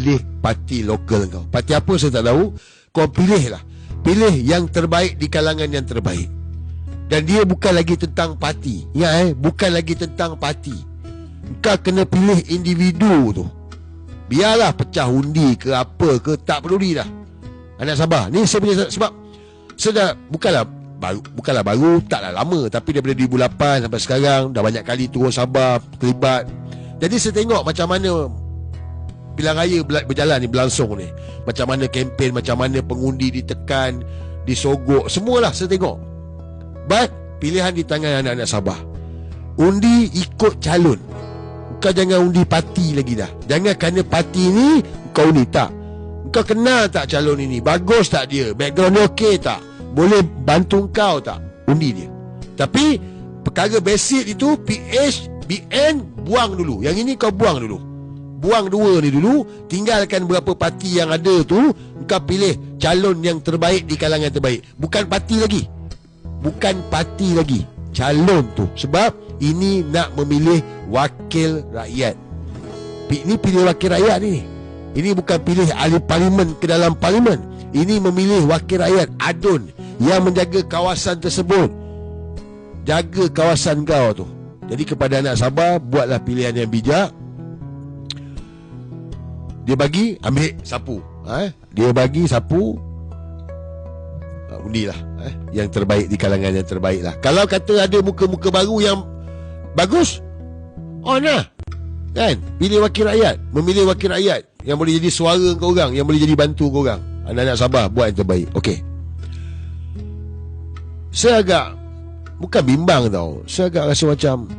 pilih parti lokal kau. Parti apa saya tak tahu. Kau pilih lah. Pilih yang terbaik di kalangan yang terbaik. Dan dia bukan lagi tentang parti. Ya eh, bukan lagi tentang parti. Kau kena pilih individu tu. Biarlah pecah undi ke apa ke tak peduli dah. Anak Sabah. Ni saya punya sebab saya dah bukanlah baru bukanlah baru taklah lama tapi daripada 2008 sampai sekarang dah banyak kali turun Sabah terlibat. Jadi saya tengok macam mana pilihan raya berjalan ni berlangsung ni. Macam mana kempen, macam mana pengundi ditekan, disogok, semualah saya tengok. But pilihan di tangan anak-anak Sabah. Undi ikut calon. Kau jangan undi parti lagi dah. Jangan kerana parti ni kau undi tak. Kau kenal tak calon ini? Bagus tak dia? Background dia okey tak? Boleh bantu kau tak? Undi dia. Tapi perkara basic itu PH, BN buang dulu. Yang ini kau buang dulu buang dua ni dulu tinggalkan berapa parti yang ada tu kau pilih calon yang terbaik di kalangan terbaik. Bukan parti lagi. Bukan parti lagi. Calon tu. Sebab ini nak memilih wakil rakyat. Ini pilih wakil rakyat ni. Ini bukan pilih ahli parlimen ke dalam parlimen. Ini memilih wakil rakyat adun yang menjaga kawasan tersebut. Jaga kawasan kau tu. Jadi kepada anak Sabah buatlah pilihan yang bijak dia bagi ambil sapu. Eh? dia bagi sapu. Uh, undilah eh? yang terbaik di kalangan yang terbaik lah. Kalau kata ada muka-muka baru yang bagus on lah. Kan? Pilih wakil rakyat. Memilih wakil rakyat. Yang boleh jadi suara kau orang yang boleh jadi bantu kau orang. Anak-anak Sabah buat yang terbaik. Okey. Saya agak bukan bimbang tau. Saya agak rasa macam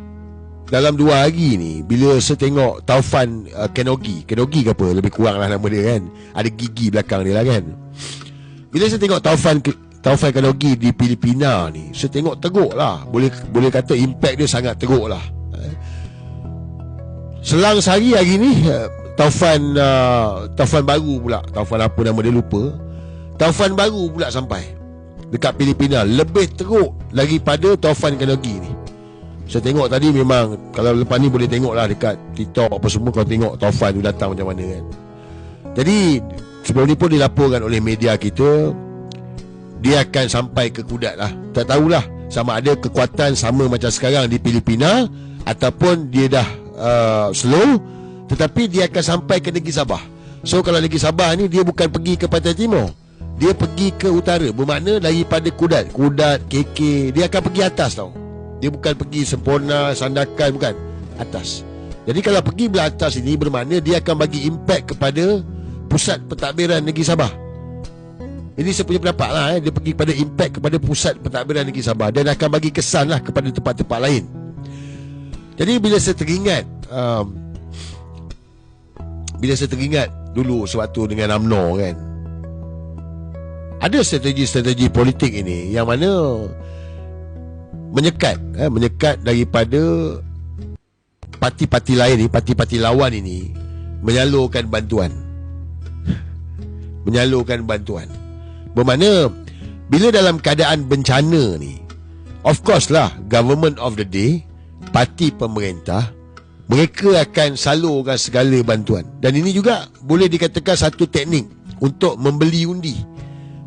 dalam dua hari ni bila saya tengok Taufan uh, Kenogi. Kenogi ke apa? Lebih kurang lah nama dia kan? Ada gigi belakang dia lah kan? Bila saya tengok Taufan Taufan Kenogi di Filipina ni saya tengok teruk lah. Boleh boleh kata impact dia sangat teruk lah. Eh. selang sehari hari ni uh, Taufan uh, Taufan baru pula. Taufan apa nama dia lupa. Taufan baru pula sampai dekat Filipina. Lebih teruk pada Taufan Kenogi ni saya tengok tadi memang Kalau lepas ni boleh tengok lah Dekat TikTok apa semua Kau tengok Taufan tu datang macam mana kan. Jadi Sebelum ni pun dilaporkan oleh media kita Dia akan sampai ke Kudat lah. Tak tahulah Sama ada kekuatan sama macam sekarang di Filipina Ataupun dia dah uh, slow Tetapi dia akan sampai ke negeri Sabah. So kalau negeri Sabah ni Dia bukan pergi ke Pantai Timur. Dia pergi ke utara Bermakna daripada Kudat. Kudat, KK Dia akan pergi atas tau dia bukan pergi sempurna, sandakan, bukan. Atas. Jadi kalau pergi belah atas ini Bermakna dia akan bagi impact kepada Pusat pentadbiran negeri Sabah. Ini saya punya pendapat lah eh. Dia pergi kepada impact kepada pusat pentadbiran negeri Sabah. Dan akan bagi kesan lah kepada tempat-tempat lain. Jadi bila saya teringat um, Bila saya teringat dulu sewaktu dengan UMNO kan. Ada strategi-strategi politik ini. Yang mana menyekat eh, menyekat daripada parti-parti lain ni parti-parti lawan ini menyalurkan bantuan. Menyalurkan bantuan. Bermakna bila dalam keadaan bencana ni of course lah government of the day parti pemerintah mereka akan salurkan segala bantuan. Dan ini juga boleh dikatakan satu teknik untuk membeli undi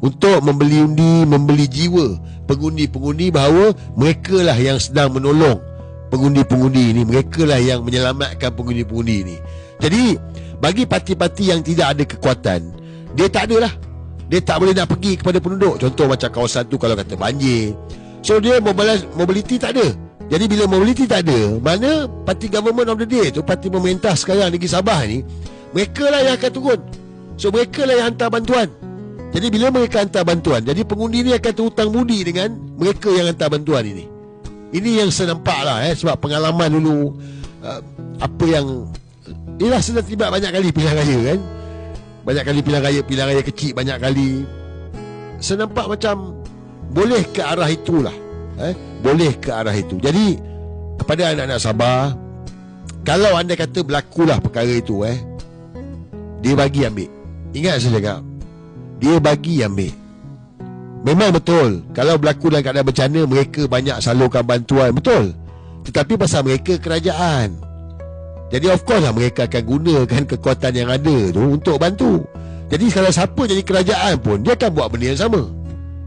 untuk membeli undi membeli jiwa. Pengundi-pengundi bahawa mereka lah yang sedang menolong pengundi-pengundi ini. Mereka lah yang menyelamatkan pengundi-pengundi ini. Jadi bagi parti-parti yang tidak ada kekuatan dia tak ada lah dia tak boleh nak pergi kepada penduduk. Contoh macam kawasan tu kalau kata banjir. So dia mobility tak ada. Jadi bila mobility tak ada mana parti government of the day tu parti pemerintah sekarang negeri Sabah ni mereka lah yang akan turun. So mereka lah yang hantar bantuan jadi bila mereka hantar bantuan Jadi pengundi ni akan terhutang budi dengan Mereka yang hantar bantuan ini. Ini yang saya nampak lah eh, Sebab pengalaman dulu uh, Apa yang Ialah saya dah terlibat banyak kali pilihan raya kan? Banyak kali pilihan raya Pilihan raya kecil banyak kali. Saya nampak macam Boleh ke arah itulah eh, Boleh ke arah itu. Jadi Kepada anak-anak Sabah Kalau anda kata berlakulah perkara itu eh Dia bagi ambil. Ingat saya cakap dia bagi ambil Memang betul Kalau berlaku dalam keadaan bencana Mereka banyak salurkan bantuan Betul Tetapi pasal mereka kerajaan Jadi of course lah mereka akan gunakan kekuatan yang ada tu untuk bantu. Jadi kalau siapa jadi kerajaan pun dia akan buat benda yang sama.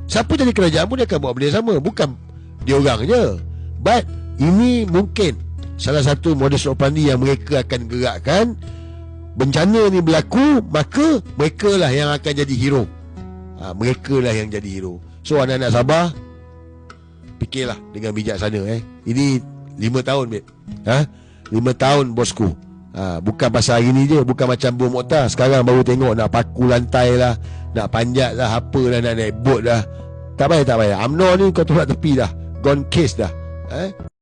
Siapa jadi kerajaan pun dia akan buat benda yang sama. Bukan dia orang je. But ini mungkin salah satu modus operandi yang mereka akan gerakkan bencana ni berlaku maka mereka lah yang akan jadi hero. Ha, mereka lah yang jadi hero. So anak-anak Sabah fikirlah dengan bijaksana eh. Ini lima tahun babe. Ha? lima tahun bosku. Ha, bukan pasal hari ni je bukan macam bom Okta sekarang baru tengok nak paku lantai lah nak panjat lah apa lah nak naik boat lah. Tak payah tak payah. UMNO ni kau tolak tepi dah. Gone case dah. Eh